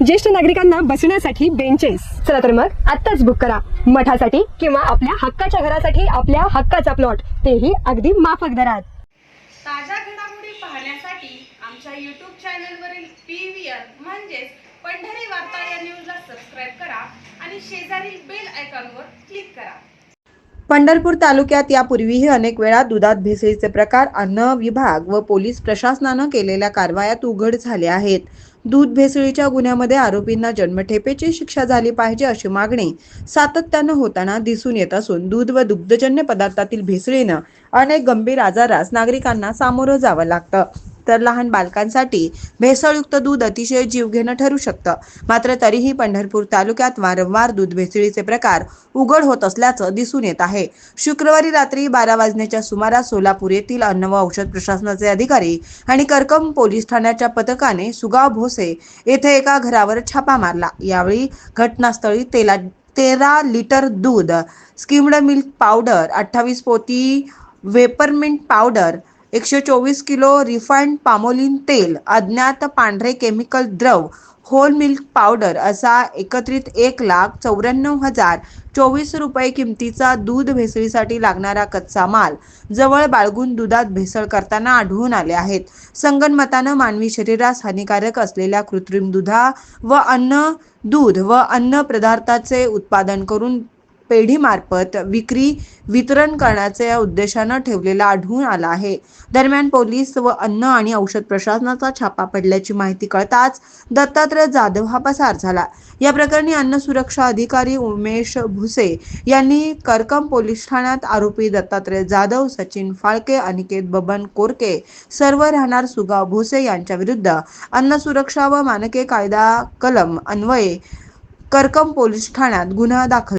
ज्येष्ठ नागरिकांना बसण्यासाठी बेंचेस चला तर मग आत्ताच बुक करा. मठासाठी किंवा आपल्या हक्काच्या घरासाठी आपल्या हक्काचा प्लॉट तेही अगदी माफक दरात. ताज्या घडामोडी पाहण्यासाठी आमच्या यूट्यूब चॅनलवरील पी व्ही आर म्हणजेच पंढरी वार्ता या न्यूजला सबस्क्राईब करा आणि शेजारील बेल आयकॉनवर क्लिक करा. पंढरपूर तालुक्यात यापूर्वीही अनेक वेळा दुधात भेसळीचे प्रकार अन्न विभाग व पोलीस प्रशासनानं केलेल्या कारवायात उघड झाले आहेत. दूध भेसळीच्या गुन्ह्यामध्ये आरोपींना जन्मठेपेची शिक्षा झाली पाहिजे अशी मागणी सातत्यानं होताना दिसून येत असून दूध व दुग्धजन्य पदार्थातील भेसळीनं अनेक गंभीर आजारास नागरिकांना सामोरं जावं लागतं. तर लहान बालकांसाठी भेसळयुक्त दूध अतिशय जीवघेणं ठरू शकतं. मात्र तरीही पंढरपूर तालुक्यात वारंवार दूध भेसळीचे प्रकार उघड होत असल्याचं दिसून येत आहे. शुक्रवारी रात्री बारा वाजण्याच्या सुमारास सोलापूर येथील अन्न व औषध प्रशासनाचे अधिकारी आणि करकम पोलीस ठाण्याच्या पथकाने सुगाव भोसे येथे एका घरावर छापा मारला. यावेळी घटनास्थळी तेला तेरा लिटर दूध स्किम्ड मिल्क पावडर अठ्ठावीस पोती वेपरमिंट पावडर एकशे चोवीस किलो रिफाईंड पामोलिन तेल अज्ञात पांढरे केमिकल द्रव होल मिल्क पावडर असा एकत्रित एक लाख चौऱ्याण्णव हजार चोवीस रुपये किमतीचा दूध भेसळीसाठी लागणारा कच्चा माल जवळ बाळगून दुधात भेसळ करताना आढळून आले आहेत. संगनमतानं मानवी शरीरास हानिकारक असलेल्या कृत्रिम दुधा व अन्न दूध व अन्न पदार्थाचे उत्पादन करून पेढीमार्फत विक्री वितरण करण्याच्या उद्देशानं ठेवलेला आढळून आला आहे. दरम्यान पोलीस व अन्न आणि औषध प्रशासनाचा छापा पडल्याची माहिती कळताच दत्तात्रय जाधव हा पसार झाला. या प्रकरणी अन्न सुरक्षा अधिकारी उमेश भुसे यांनी करकम पोलीस ठाण्यात आरोपी दत्तात्रय जाधव सचिन फाळके अनिकेत बबन कोरके सर्व राहणार सुगाव भोसे यांच्या विरुद्ध अन्न सुरक्षा व मानके कायदा कलम अन्वये करकम पोलीस ठाण्यात गुन्हा दाखल